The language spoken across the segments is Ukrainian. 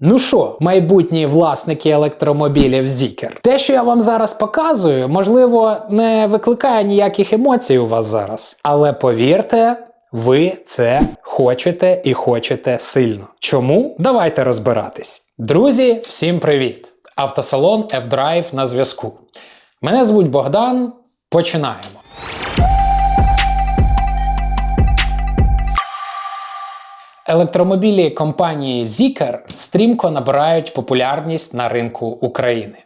Ну що, майбутні власники електромобілів Зікер, те, що я вам зараз показую, можливо, не викликає ніяких емоцій у вас зараз. Але повірте, ви це хочете і хочете сильно. Чому? Давайте розбиратись. Друзі, всім привіт! Автосалон F-Drive на зв'язку. Мене звуть Богдан. Починаємо. Електромобілі компанії Zikr стрімко набирають популярність на ринку України.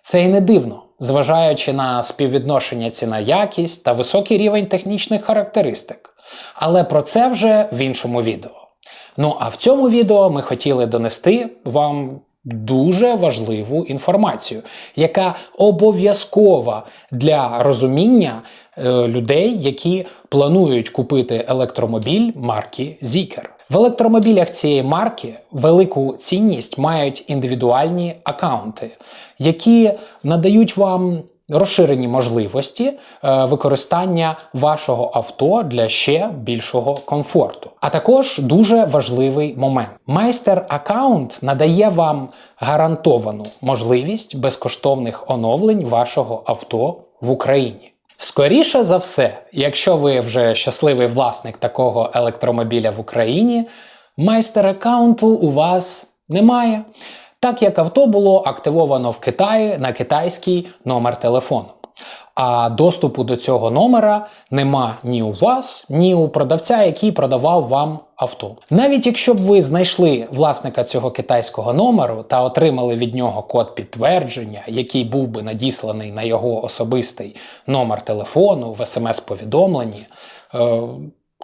Це і не дивно, зважаючи на співвідношення ціна-якість та високий рівень технічних характеристик. Але про це вже в іншому відео. Ну а в цьому відео ми хотіли донести вам дуже важливу інформацію, яка обов'язкова для розуміння е, людей, які планують купити електромобіль марки Zikr. В електромобілях цієї марки велику цінність мають індивідуальні акаунти, які надають вам розширені можливості е, використання вашого авто для ще більшого комфорту. А також дуже важливий момент: майстер аккаунт надає вам гарантовану можливість безкоштовних оновлень вашого авто в Україні. Скоріше за все, якщо ви вже щасливий власник такого електромобіля в Україні, майстер аккаунту у вас немає так як авто було активовано в Китаї на китайський номер телефону. А доступу до цього номера нема ні у вас, ні у продавця, який продавав вам авто. Навіть якщо б ви знайшли власника цього китайського номеру та отримали від нього код підтвердження, який був би надісланий на його особистий номер телефону в смс-повідомленні. Е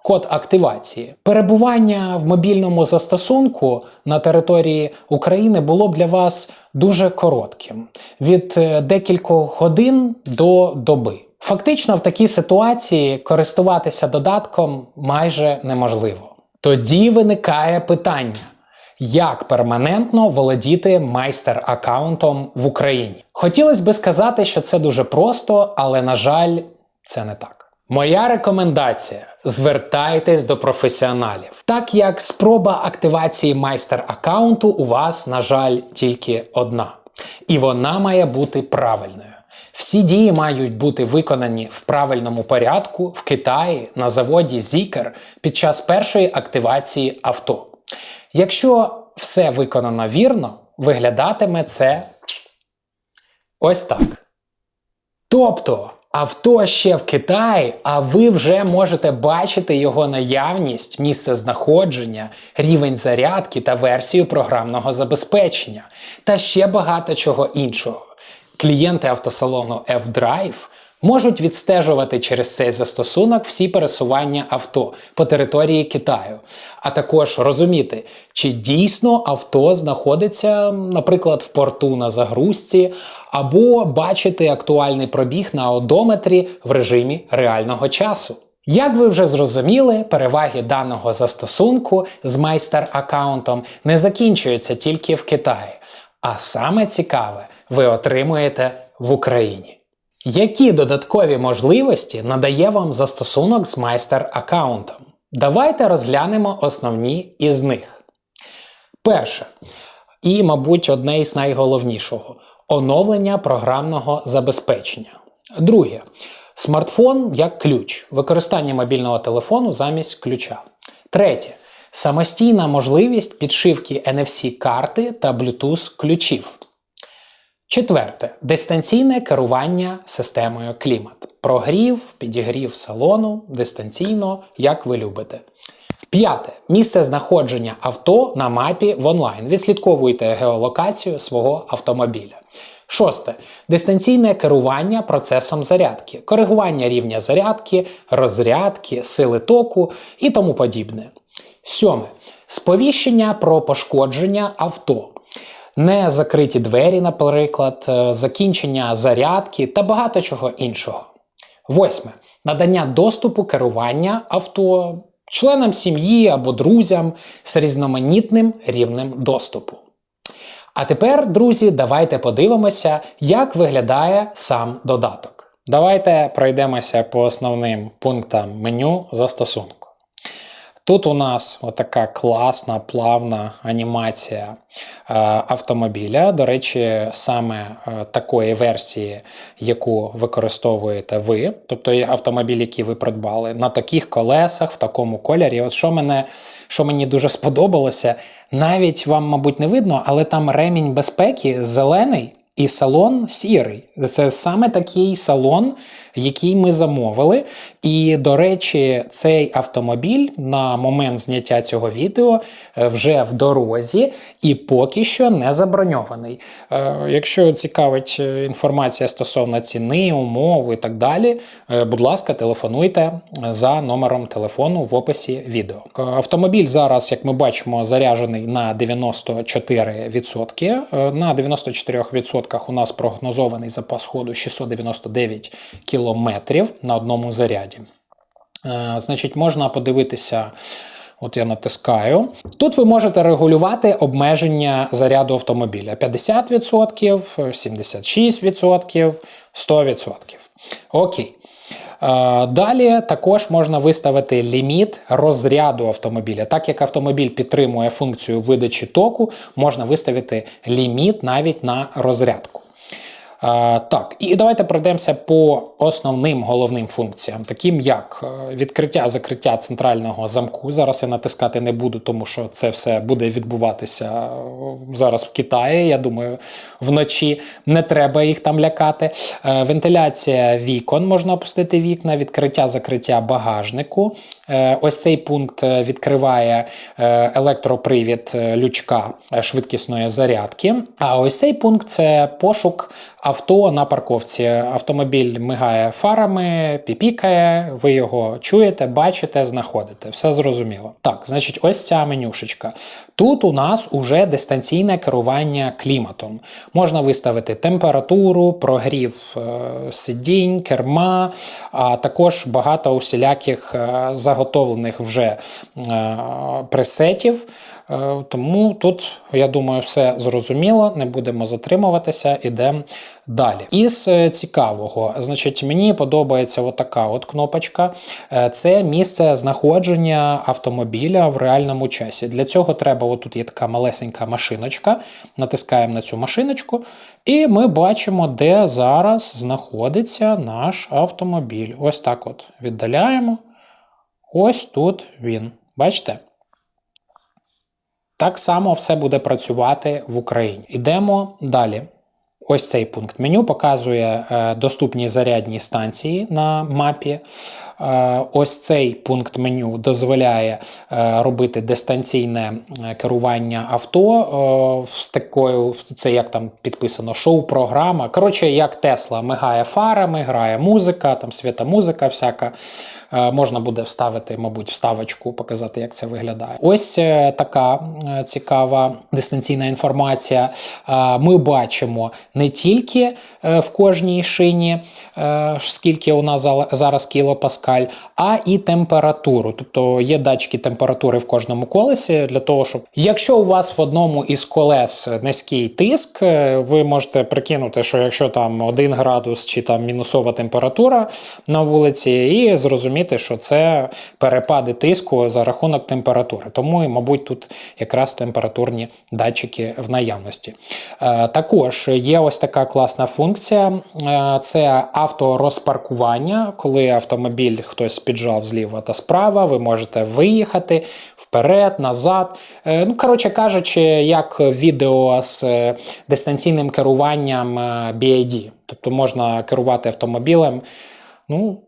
Код активації. Перебування в мобільному застосунку на території України було б для вас дуже коротким від е, декількох годин до доби. Фактично, в такій ситуації користуватися додатком майже неможливо. Тоді виникає питання. Як перманентно володіти майстер-аккаунтом в Україні? Хотілося би сказати, що це дуже просто, але на жаль, це не так. Моя рекомендація: звертайтесь до професіоналів, так як спроба активації майстер-аккаунту у вас, на жаль, тільки одна. І вона має бути правильною. Всі дії мають бути виконані в правильному порядку в Китаї на заводі Zikr під час першої активації авто. Якщо все виконано вірно, виглядатиме це ось так. Тобто. Авто ще в Китаї, а ви вже можете бачити його наявність, місце знаходження, рівень зарядки та версію програмного забезпечення, та ще багато чого іншого. Клієнти автосалону F-Drive можуть відстежувати через цей застосунок всі пересування авто по території Китаю, а також розуміти, чи дійсно авто знаходиться, наприклад, в порту на загрузці, або бачити актуальний пробіг на одометрі в режимі реального часу. Як ви вже зрозуміли, переваги даного застосунку з майстер-аккаунтом не закінчуються тільки в Китаї, а саме цікаве ви отримуєте в Україні. Які додаткові можливості надає вам застосунок з майстер-аккаунтом? Давайте розглянемо основні із них. Перше, і, мабуть, одне із найголовнішого оновлення програмного забезпечення. Друге, смартфон як ключ, використання мобільного телефону замість ключа. Третє. Самостійна можливість підшивки NFC-карти та Bluetooth ключів. Четверте дистанційне керування системою клімат. Прогрів, підігрів салону дистанційно, як ви любите. П'яте місце знаходження авто на мапі в онлайн. Відслідковуйте геолокацію свого автомобіля. Шосте дистанційне керування процесом зарядки, коригування рівня зарядки, розрядки, сили току і тому подібне. Сьоме сповіщення про пошкодження авто не закриті двері, наприклад, е, закінчення зарядки та багато чого іншого. Восьме. Надання доступу керування авто членам сім'ї або друзям з різноманітним рівнем доступу. А тепер, друзі, давайте подивимося, як виглядає сам додаток. Давайте пройдемося по основним пунктам меню застосунку. Тут у нас отака класна, плавна анімація е, автомобіля. До речі, саме е, такої версії, яку використовуєте ви, тобто автомобіль, який ви придбали, на таких колесах, в такому кольорі. От що мене, що мені дуже сподобалося, навіть вам, мабуть, не видно, але там ремінь безпеки зелений. І салон сірий. Це саме такий салон, який ми замовили. І, до речі, цей автомобіль на момент зняття цього відео е, вже в дорозі і поки що не заброньований. Е, Якщо цікавить е, інформація стосовно ціни, умов і так далі, будь ласка, телефонуйте за номером телефону в описі відео. Автомобіль зараз, як ми бачимо, заряджений на 94%. Е, На 94% у нас прогнозований запас ходу 699 кілометрів на одному заряді. Е, Значить, можна подивитися. От я натискаю. Тут ви можете регулювати обмеження заряду автомобіля: 50%, 76%, 100%. Окей. Е, Далі також можна виставити ліміт розряду автомобіля. Так як автомобіль підтримує функцію видачі току, можна виставити ліміт навіть на розрядку. Так, і давайте пройдемося по основним головним функціям, таким як е, відкриття-закриття центрального замку. Зараз я натискати не буду, тому що це все буде відбуватися е, зараз в Китаї. Я думаю, вночі не треба їх там лякати. Е, Вентиляція вікон можна опустити вікна, відкриття-закриття багажнику. Е, Ось цей пункт відкриває електропривід лючка швидкісної зарядки. А ось цей пункт це пошук авто на парковці. Автомобіль мигає фарами, піпікає, ви його чуєте, бачите, знаходите. Все зрозуміло. Так, значить, ось ця менюшечка. Тут у нас уже дистанційне керування кліматом. Можна виставити температуру, прогрів е, сидінь, керма, а також багато усіляких е, заготовлених вже е, пресетів. Е, Тому тут, я думаю, все зрозуміло, не будемо затримуватися, ідемо далі. Із е, цікавого, значить, мені подобається отака от кнопочка. Е, Це місце знаходження автомобіля в реальному часі. Для цього треба, отут є така малесенька машиночка. Натискаємо на цю машиночку, і ми бачимо, де зараз знаходиться наш автомобіль. Ось так от віддаляємо. Ось тут він. Бачите? Так само все буде працювати в Україні. Йдемо далі. Ось цей пункт меню показує е, доступні зарядні станції на мапі. Е, ось цей пункт меню дозволяє е, робити дистанційне е, керування авто з такою, це як там підписано, шоу-програма. Коротше, як Тесла мигає фарами, грає музика, там свята музика всяка. Можна буде вставити, мабуть, вставочку, показати, як це виглядає. Ось така цікава дистанційна інформація. Ми бачимо не тільки в кожній шині, скільки у нас зараз кілопаскаль, а і температуру. Тобто є датчики температури в кожному колесі для того, щоб якщо у вас в одному із колес низький тиск, е, ви можете прикинути, що якщо там 1 градус чи там мінусова температура на вулиці, і зрозуміти, що це перепади тиску за рахунок температури. Тому, мабуть, тут якраз температурні датчики в наявності. Е, Також є ось така класна функція: е, це авторозпаркування, коли автомобіль хтось піджав зліва та справа, ви можете виїхати вперед, назад. Е, Ну, коротше кажучи, як відео з е, дистанційним керуванням е, BID. Тобто можна керувати автомобілем, ну,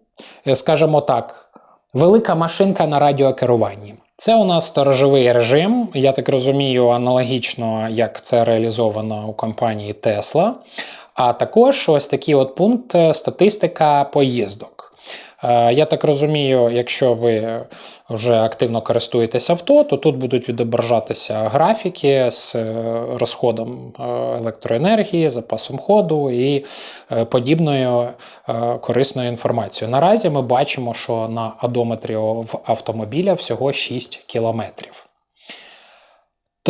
скажімо так, велика машинка на радіокеруванні. Це у нас сторожовий режим, я так розумію, аналогічно як це реалізовано у компанії Tesla. А також ось такий от пункт статистика поїздок. Е, Я так розумію, якщо ви вже активно користуєтесь авто, то тут будуть відображатися графіки з е, розходом е, електроенергії, запасом ходу і подібною корисною інформацією. Наразі ми бачимо, що на одометрі в автомобіля всього 6 кілометрів.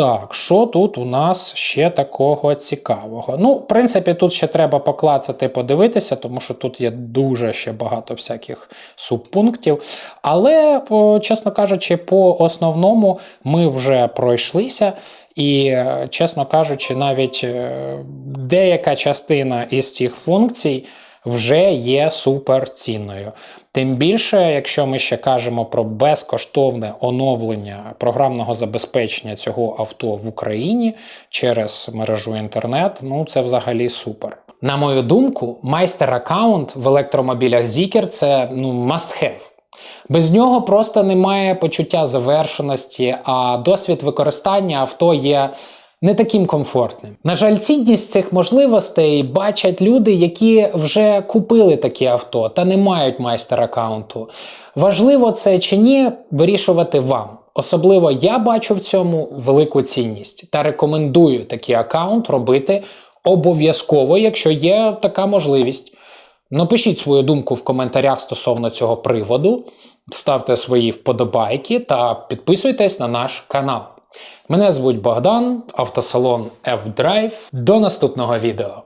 Так, що тут у нас ще такого цікавого? Ну, в принципі, тут ще треба поклацати, подивитися, тому що тут є дуже ще багато всяких субпунктів. Але, чесно кажучи, по основному ми вже пройшлися. І, е, чесно кажучи, навіть е, деяка частина із цих функцій вже є суперцінною. Тим більше, якщо ми ще кажемо про безкоштовне оновлення програмного забезпечення цього авто в Україні через мережу інтернет, ну це взагалі супер. На мою думку, майстер аккаунт в електромобілях Zikr – це ну must have. Без нього просто немає почуття завершеності, а досвід використання авто є не таким комфортним. На жаль, цінність цих можливостей бачать люди, які вже купили такі авто та не мають майстер аккаунту. Важливо це чи ні, вирішувати вам. Особливо я бачу в цьому велику цінність та рекомендую такий аккаунт робити обов'язково, якщо є така можливість. Напишіть свою думку в коментарях стосовно цього приводу, ставте свої вподобайки та підписуйтесь на наш канал. Мене звуть Богдан, автосалон F-Drive. До наступного відео.